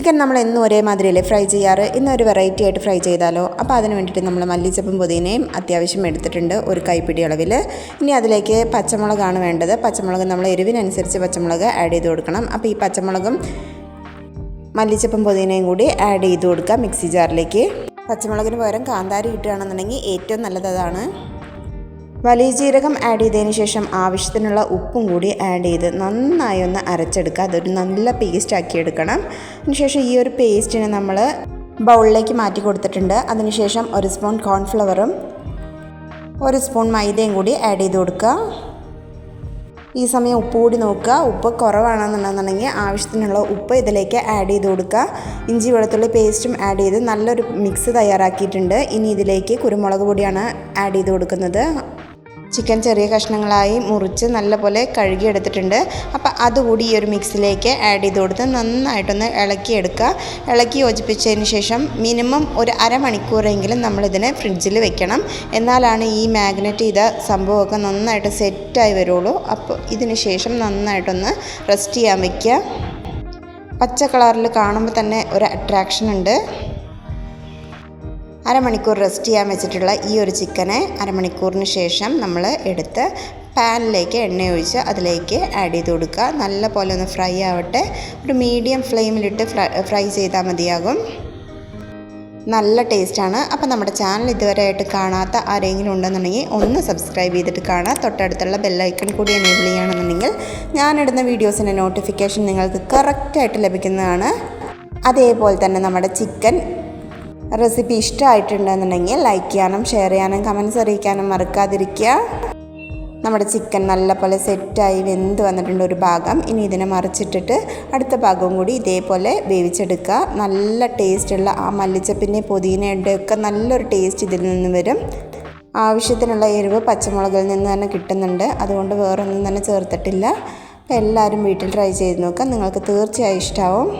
Chicken നമ്മൾ എന്നും ഒരേ മാതിരിയല്ലേ ഫ്രൈ ചെയ്യാറ്? ഇന്നൊരു വെറൈറ്റി ആയിട്ട് ഫ്രൈ ചെയ്താലോ? അപ്പോൾ അതിന് വേണ്ടിയിട്ട് നമ്മൾ മല്ലിച്ചപ്പും പുതിനയും അത്യാവശ്യം എടുത്തിട്ടുണ്ട് ഒരു കൈപ്പിടി അളവിൽ ഇനി അതിലേക്ക് പച്ചമുളകാണ് വേണ്ടത്. പച്ചമുളക് നമ്മൾ എരിവിനനുസരിച്ച് പച്ചമുളക് ആഡ് ചെയ്ത് കൊടുക്കണം. അപ്പോൾ ഈ പച്ചമുളകും മല്ലിച്ചപ്പും പുതിനയും കൂടി ആഡ് ചെയ്ത് കൊടുക്കുക മിക്സി ജാറിലേക്ക്. പച്ചമുളകിന് പകരം കാന്താരി കിട്ടുകയാണെന്നുണ്ടെങ്കിൽ ഏറ്റവും നല്ലത് അതാണ്. വലിയ ജീരകം ആഡ് ചെയ്തതിന് ശേഷം ആവശ്യത്തിനുള്ള ഉപ്പും കൂടി ആഡ് ചെയ്ത് നന്നായി ഒന്ന് അരച്ചെടുക്കുക. അതൊരു നല്ല പേസ്റ്റ് ആക്കി എടുക്കണം. അതിനുശേഷം ഈ ഒരു പേസ്റ്റിനെ നമ്മൾ ബൗളിലേക്ക് മാറ്റി കൊടുത്തിട്ടുണ്ട്. അതിനുശേഷം ഒരു സ്പൂൺ കോൺഫ്ലവറും ഒരു സ്പൂൺ മൈദയും കൂടി ആഡ് ചെയ്ത് കൊടുക്കുക. ഈ സമയം ഉപ്പ് കൂടി നോക്കുക. ഉപ്പ് കുറവാണെന്നുണ്ടെന്നുണ്ടെങ്കിൽ ആവശ്യത്തിനുള്ള ഉപ്പ് ഇതിലേക്ക് ആഡ് ചെയ്ത് കൊടുക്കുക. ഇഞ്ചി വെളുത്തുള്ളി പേസ്റ്റും ആഡ് ചെയ്ത് നല്ലൊരു മിക്സ് തയ്യാറാക്കിയിട്ടുണ്ട്. ഇനി ഇതിലേക്ക് കുരുമുളക് പൊടിയാണ് ആഡ് ചെയ്ത് കൊടുക്കുന്നത്. ചിക്കൻ ചെറിയ കഷ്ണങ്ങളായി മുറിച്ച് നല്ലപോലെ കഴുകിയെടുത്തിട്ടുണ്ട്. അപ്പോൾ അതുകൂടി ഈ ഒരു മിക്സിലേക്ക് ആഡ് ചെയ്ത് കൊടുത്ത് നന്നായിട്ടൊന്ന് ഇളക്കിയെടുക്കുക. ഇളക്കി യോജിപ്പിച്ചതിന് ശേഷം മിനിമം ഒരു അരമണിക്കൂറെങ്കിലും നമ്മളിതിനെ ഫ്രിഡ്ജിൽ വെക്കണം. എന്നാലാണ് ഈ മാഗ്നറ്റ് ചെയ്ത സംഭവമൊക്കെ നന്നായിട്ട് സെറ്റായി വരുള്ളൂ. അപ്പോൾ ഇതിന് ശേഷം നന്നായിട്ടൊന്ന് റെസ്റ്റ് ചെയ്യാൻ വയ്ക്കുക പച്ച കളറിൽ കാണുമ്പോൾ തന്നെ ഒരു അട്രാക്ഷൻ ഉണ്ട്. അരമണിക്കൂർ റെസ്റ്റ് ചെയ്യാൻ വെച്ചിട്ടുള്ള ഈ ഒരു ചിക്കനെ അരമണിക്കൂറിന് ശേഷം നമ്മൾ എടുത്ത് പാനിലേക്ക് എണ്ണ ഒഴിച്ച് അതിലേക്ക് ആഡ് ചെയ്ത് കൊടുക്കുക. നല്ല പോലെ ഒന്ന് ഫ്രൈ ആവട്ടെ. ഒരു മീഡിയം ഫ്ലെയിമിലിട്ട് ഫ്രൈ ചെയ്താൽ മതിയാകും. നല്ല ടേസ്റ്റാണ് അപ്പോൾ നമ്മുടെ ചാനൽ ഇതുവരെ ആയിട്ട് കാണാത്ത ആരെങ്കിലും ഉണ്ടെന്നുണ്ടെങ്കിൽ ഒന്ന് സബ്സ്ക്രൈബ് ചെയ്തിട്ട് കാണാം. തൊട്ടടുത്തുള്ള ബെല്ലൈക്കൺ കൂടി എനേബിൾ ചെയ്യുകയാണെന്നുണ്ടെങ്കിൽ ഞാനിടുന്ന വീഡിയോസിന്റെ നോട്ടിഫിക്കേഷൻ നിങ്ങൾക്ക് കറക്റ്റായിട്ട് ലഭിക്കുന്നതാണ്. അതേപോലെ തന്നെ നമ്മുടെ ചിക്കൻ റെസിപ്പി ഇഷ്ടമായിട്ടുണ്ടെന്നുണ്ടെങ്കിൽ ലൈക്ക് ചെയ്യാനും ഷെയർ ചെയ്യാനും കമൻസ് അറിയിക്കാനും മറക്കാതിരിക്കുക. നമ്മുടെ ചിക്കൻ നല്ലപോലെ സെറ്റായി വെന്ത് വന്നിട്ടുണ്ട് ഒരു ഭാഗം. ഇനി ഇതിനെ മറിച്ചിട്ടിട്ട് അടുത്ത ഭാഗവും കൂടി ഇതേപോലെ വേവിച്ചെടുക്കുക. നല്ല ടേസ്റ്റുള്ള ആ മല്ലിച്ചപ്പിന്റെ പുതിനയുടെ ഒക്കെ നല്ലൊരു ടേസ്റ്റ് ഇതിൽ നിന്ന് വരും. ആവശ്യത്തിനുള്ള എരിവ് പച്ചമുളകിൽ നിന്ന് തന്നെ കിട്ടുന്നുണ്ട്. അതുകൊണ്ട് വേറൊന്നും തന്നെ ചേർത്തിട്ടില്ല. എല്ലാവരും വീട്ടിൽ ട്രൈ ചെയ്ത് നോക്കാം നിങ്ങൾക്ക് തീർച്ചയായും ഇഷ്ടമാവും